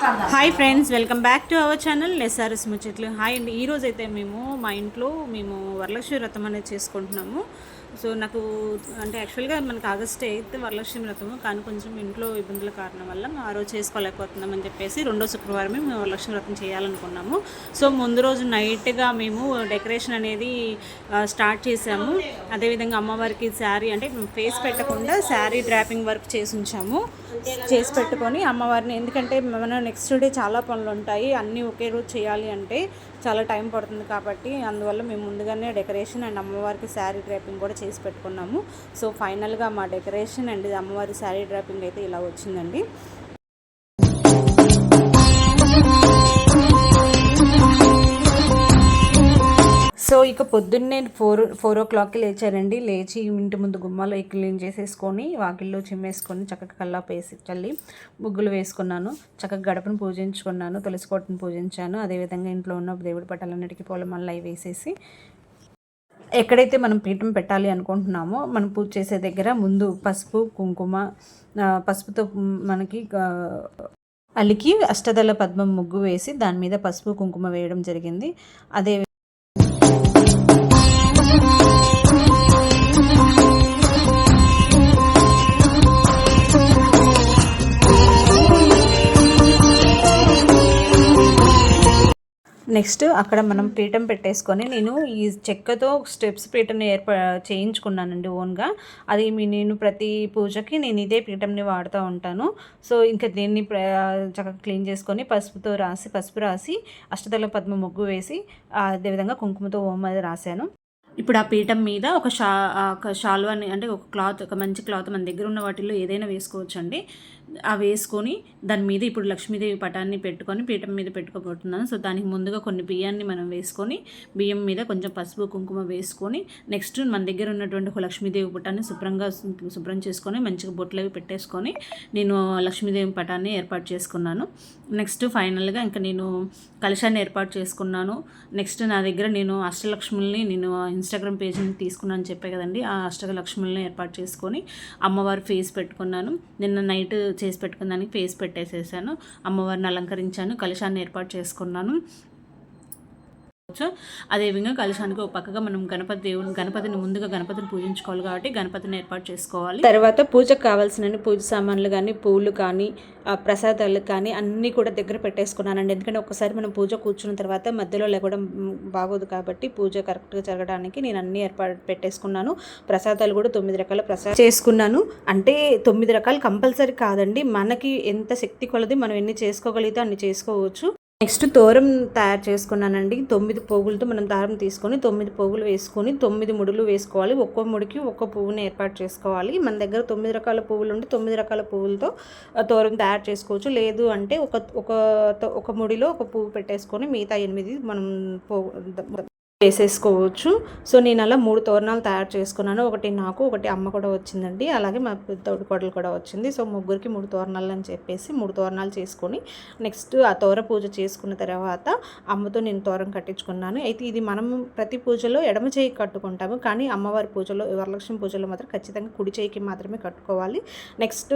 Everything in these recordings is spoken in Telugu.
Hi friends welcome back to our channel SRS ముచ్చట్లు. హాయ్ అండి ఈరోజైతే అయితే మేము మా ఇంట్లో మేము వరలక్ష్మి వ్రతం అనేది చేసుకుంటున్నాము. సో నాకు అంటే యాక్చువల్గా మనకు ఆగస్ట్ ఎయిత్ వరలక్ష్మి వ్రతము కానీ కొంచెం ఇంట్లో ఇబ్బందుల కారణం వల్ల మేము ఆ రోజు చేసుకోలేకపోతున్నాం అని చెప్పేసి రెండో శుక్రవారమే మేము వరలక్ష్మి వ్రతం చేయాలనుకున్నాము. సో ముందు రోజు నైట్గా మేము డెకరేషన్ అనేది స్టార్ట్ చేసాము అదేవిధంగా అమ్మవారికి శారీ అంటే ఫేస్ పెట్టకుండా శారీ డ్రాపింగ్ వర్క్ చేసి ఉంచాము. చేసి పెట్టుకొని అమ్మవారిని ఎందుకంటే మన నెక్స్ట్ డే చాలా పనులు ఉంటాయి. అన్నీ ఒకే రోజు చేయాలి అంటే చాలా టైం పడుతుంది కాబట్టి అందువల్ల మేము ముందుగానే డెకరేషన్ అండ్ అమ్మవారికి శారీ డ్రాపింగ్ కూడా చేసి పెట్టుకున్నాము. సో ఫైనల్గా మా డెకరేషన్ అండ్ అమ్మవారి శారీ డ్రాపింగ్ అయితే ఇలా వచ్చిందండి. సో ఇక పొద్దున్నే ఫోర్ ఫోర్ ఓ క్లాక్కి లేచారండి. లేచి ఇంటి ముందు గుమ్మాలో క్లీన్ చేసేసుకొని వాకిల్లో చిమ్మేసుకొని చక్కగా కల్లాపు వేసి చల్లి ముగ్గులు వేసుకున్నాను. చక్కగా గడపను పూజించుకున్నాను. తులసి కోటను పూజించాను. అదేవిధంగా ఇంట్లో ఉన్న దేవుడి పట్టాలన్నిటికీ పూలమాలలు అవి వేసేసి ఎక్కడైతే మనం పీఠం పెట్టాలి అనుకుంటున్నామో మనం పూజ చేసే దగ్గర ముందు పసుపు కుంకుమ పసుపుతో మనకి అలికి అష్టదళ పద్మం ముగ్గు వేసి దాని మీద పసుపు కుంకుమ వేయడం జరిగింది. అదే నెక్స్ట్ అక్కడ మనం పీఠం పెట్టేసుకొని నేను ఈ చెక్కతో స్టెప్స్ పీఠం ఏర్ప చేయించుకున్నానండి ఓన్గా. అది మీ నేను ప్రతి పూజకి నేను ఇదే పీఠంని వాడుతూ ఉంటాను. సో ఇంకా దీన్ని ప్ర- చక్కగా క్లీన్ చేసుకొని పసుపుతో రాసి పసుపు రాసి అష్టదళ పద్మ ముగ్గు వేసి అదేవిధంగా కుంకుమతో ఓం అది రాశాను. ఇప్పుడు ఆ పీఠం మీద ఒక షా ఒక షాల్వాని అంటే ఒక క్లాత్ ఒక మంచి క్లాత్ మన దగ్గర ఉన్న వాటిల్లో ఏదైనా వేసుకోవచ్చండి. అవి వేసుకొని దాని మీద ఇప్పుడు లక్ష్మీదేవి పటాన్ని పెట్టుకొని పీఠం మీద పెట్టుకోబోతున్నాను. సో దానికి ముందుగా కొన్ని బియ్యాన్ని మనం వేసుకొని బియ్యం మీద కొంచెం పసుపు కుంకుమ వేసుకొని నెక్స్ట్ మన దగ్గర ఉన్నటువంటి ఒక లక్ష్మీదేవి పటాన్ని శుభ్రంగా శుభ్రం చేసుకొని మంచిగా బొట్లు అవి పెట్టేసుకొని నేను లక్ష్మీదేవి పటాన్ని ఏర్పాటు చేసుకున్నాను. నెక్స్ట్ ఫైనల్గా ఇంకా నేను కలశాన్ని ఏర్పాటు చేసుకున్నాను. నెక్స్ట్ నా దగ్గర నేను అష్టలక్ష్ముల్ని నేను ఇన్స్టాగ్రామ్ పేజ్ని తీసుకున్నాను చెప్పే కదండి. ఆ అష్టలక్ష్ముల్ని ఏర్పాటు చేసుకొని అమ్మవారి ఫేస్ పెట్టుకున్నాను. నిన్న నైట్ చేసి పెట్టుకున్న దానికి ఫేస్ పెట్టేసేసాను. అమ్మవారిని అలంకరించాను కలశాన్ని ఏర్పాటు చేసుకున్నాను. అదేవిధంగా కలశానికి ఒక పక్కగా మనం గణపతి దేవుని గణపతిని ముందుగా గణపతిని పూజించుకోవాలి కాబట్టి గణపతిని ఏర్పాటు చేసుకోవాలి. తర్వాత పూజకు కావాల్సిన పూజ సామాన్లు కానీ పూలు కానీ ప్రసాదాలు కానీ అన్నీ కూడా దగ్గర పెట్టేసుకున్నానండి. ఎందుకంటే ఒకసారి మనం పూజ కూర్చున్న తర్వాత మధ్యలో లేకపోవడం బాగోదు కాబట్టి పూజ కరెక్ట్గా జరగడానికి నేను అన్ని ఏర్పాటు పెట్టేసుకున్నాను. ప్రసాదాలు కూడా తొమ్మిది రకాల ప్రసాదాలు చేసుకున్నాను. అంటే తొమ్మిది రకాలు కంపల్సరీ కాదండి. మనకి ఎంత శక్తి కొలది మనం ఎన్ని చేసుకోగలిగితే అన్ని చేసుకోవచ్చు. నెక్స్ట్ తోరం తయారు చేసుకున్నానండి. తొమ్మిది పోగులతో మనం దారం తీసుకొని తొమ్మిది పోగులు వేసుకొని తొమ్మిది ముడులు వేసుకోవాలి. ఒక్కో ముడికి ఒక్కో పువ్వుని ఏర్పాటు చేసుకోవాలి. మన దగ్గర తొమ్మిది రకాల పువ్వులు ఉంటే తొమ్మిది రకాల పువ్వులతో తోరం తయారు చేసుకోవచ్చు. లేదు అంటే ఒక ఒక ఒక ముడిలో ఒక పువ్వు పెట్టేసుకొని మిగతా ఎనిమిది మనం పో వేసేసుకోవచ్చు. సో నేను అలా మూడు తోరణాలు తయారు చేసుకున్నాను. ఒకటి నాకు ఒకటి అమ్మ కూడా వచ్చిందండి. అలాగే మా తోడు కూడా వచ్చింది. సో ముగ్గురికి మూడు తోరణాలు అని చెప్పేసి మూడు తోరణాలు చేసుకొని నెక్స్ట్ ఆ తోర పూజ చేసుకున్న తర్వాత అమ్మతో నేను తోరం కట్టించుకున్నాను. అయితే ఇది మనం ప్రతి పూజలో ఎడమ చేయి కట్టుకుంటాము. కానీ అమ్మవారి పూజలో వరలక్ష్మి పూజలో మాత్రం ఖచ్చితంగా కుడి చేయికి మాత్రమే కట్టుకోవాలి. నెక్స్ట్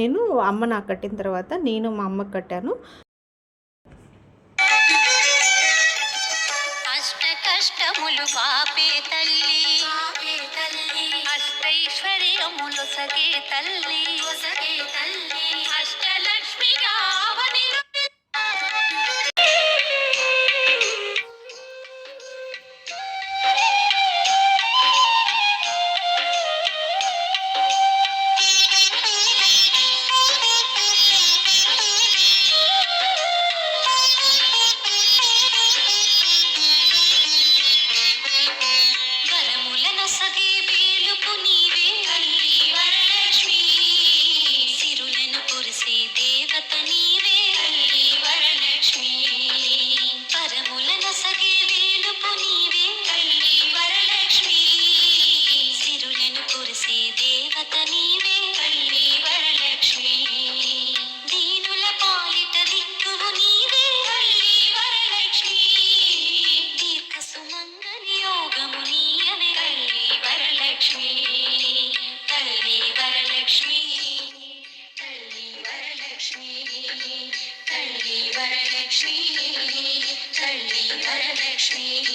నేను అమ్మ నాకు కట్టిన తర్వాత నేను మా అమ్మకి కట్టాను. చేసే దేవత నీవే. తల్లి వరలక్ష్మి. దీనుల పాలిట దిక్కువు నీవే. తల్లి వరలక్ష్మి. దీర్ఘ సుమంగళి యోగము నీయవే తల్లి వరలక్ష్మి. తల్లి వరలక్ష్మి. తల్లి వరలక్ష్మి. వరలక్ష్మి. తల్లి వరలక్ష్మి.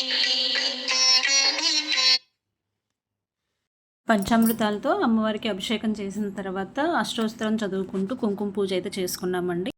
పంచామృతాలతో అమ్మవారికి అభిషేకం చేసిన తర్వాత అష్టోత్తరం చదువుకుంటూ కుంకుమ పూజ అయితే చేసుకున్నామండి.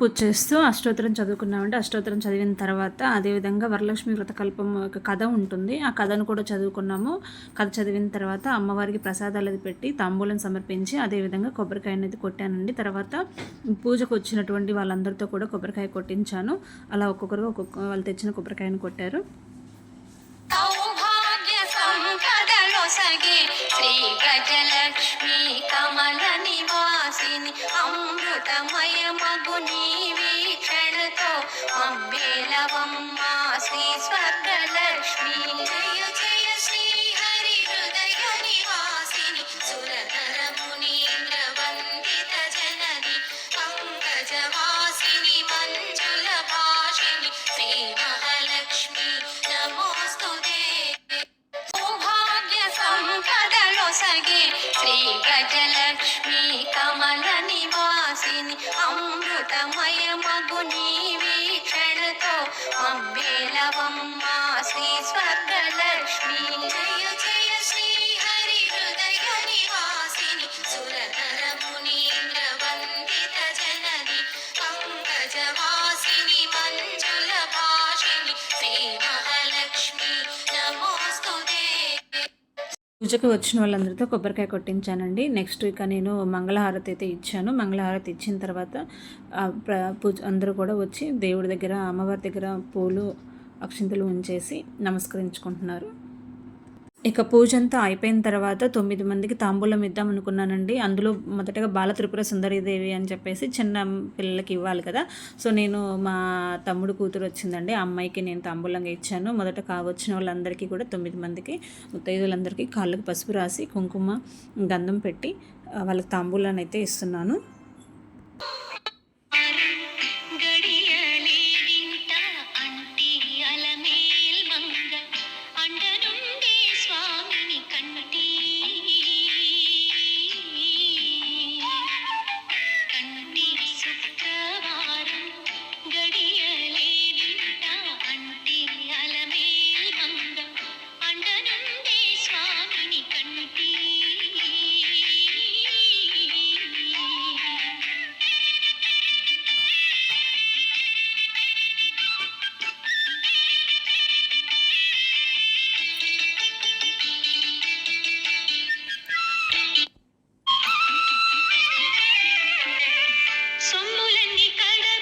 పూజ చేస్తూ అష్టోత్తరం చదువుకున్నామంటే అష్టోత్తరం చదివిన తర్వాత అదేవిధంగా వరలక్ష్మి వ్రతకల్పం ఒక కథ ఉంటుంది. ఆ కథను కూడా చదువుకున్నాము. కథ చదివిన తర్వాత అమ్మవారికి ప్రసాదాలు అది పెట్టి తాంబూలం సమర్పించి అదేవిధంగా కొబ్బరికాయ అనేది కొట్టానండి. తర్వాత పూజకు వచ్చినటువంటి వాళ్ళందరితో కూడా కొబ్బరికాయ కొట్టించాను. అలా ఒక్కొక్కరు ఒక్కొక్క వాళ్ళు తెచ్చిన కొబ్బరికాయను కొట్టారు. అమృతమయ మగు నీ పూజకు వచ్చిన వాళ్ళందరితో కొబ్బరికాయ కొట్టించానండి. నెక్స్ట్ ఇక నేను మంగళహారతి అయితే ఇచ్చాను. మంగళహారతి ఇచ్చిన తర్వాత పూజ అందరూ కూడా వచ్చి దేవుడి దగ్గర అమ్మవారి దగ్గర పూలు అక్షింతలు ఉంచేసి నమస్కరించుకుంటున్నారు. ఇక పూజ అంతా అయిపోయిన తర్వాత తొమ్మిది మందికి తాంబూలం ఇద్దాం అనుకున్నానండి. అందులో మొదటగా బాల త్రిపుర సుందరీదేవి అని చెప్పేసి చిన్న పిల్లలకి ఇవ్వాలి కదా. సో నేను మా తమ్ముడు కూతురు వచ్చిందండి. ఆ అమ్మాయికి నేను తాంబూలంగా ఇచ్చాను. మొదట కావచ్చిన వాళ్ళందరికీ కూడా తొమ్మిది మందికి ముత్తైదులందరికీ కాళ్ళకి పసుపు రాసి కుంకుమ గంధం పెట్టి వాళ్ళకి తాంబూలాన్ని అయితే ఇస్తున్నాను. கண்ணி கட